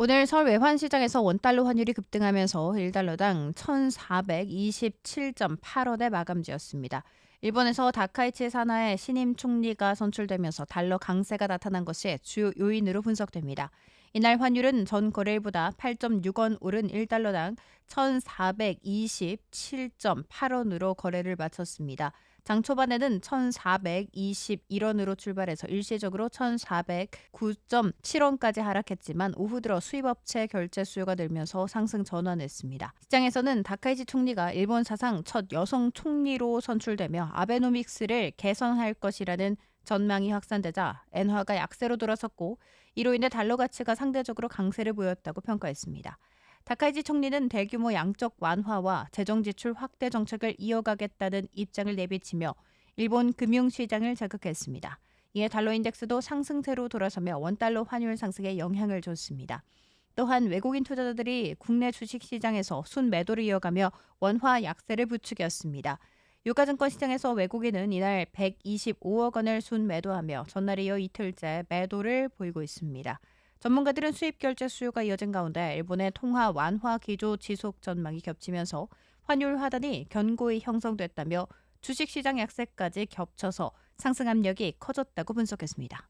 오늘 서울 외환시장에서 원달러 환율이 급등하면서 1달러당 1,427.8원에 마감지었습니다. 일본에서 다카이치 산하의 신임 총리가 선출되면서 달러 강세가 나타난 것이 주요 요인으로 분석됩니다. 이날 환율은 전 거래일보다 8.6원 오른 1달러당 1,427.8원으로 거래를 마쳤습니다. 장 초반에는 1,421원으로 출발해서 일시적으로 1,409.7원까지 하락했지만 오후 들어 수입업체 결제 수요가 늘면서 상승 전환했습니다. 시장에서는 다카이치 총리가 일본 사상 첫 여성 총리로 선출되며 아베노믹스를 개선할 것이라는 전망이 확산되자 엔화가 약세로 돌아섰고 이로 인해 달러 가치가 상대적으로 강세를 보였다고 평가했습니다. 다카이지 총리는 대규모 양적 완화와 재정 지출 확대 정책을 이어가겠다는 입장을 내비치며 일본 금융 시장을 자극했습니다. 이에 달러 인덱스도 상승세로 돌아서며 원달러 환율 상승에 영향을 줬습니다. 또한 외국인 투자자들이 국내 주식 시장에서 순매도를 이어가며 원화 약세를 부추겼습니다. 유가증권 시장에서 외국인은 이날 125억 원을 순매도하며 전날에 이어 이틀째 매도를 보이고 있습니다. 전문가들은 수입 결제 수요가 이어진 가운데 일본의 통화 완화 기조 지속 전망이 겹치면서 환율 하단이 견고히 형성됐다며 주식시장 약세까지 겹쳐서 상승 압력이 커졌다고 분석했습니다.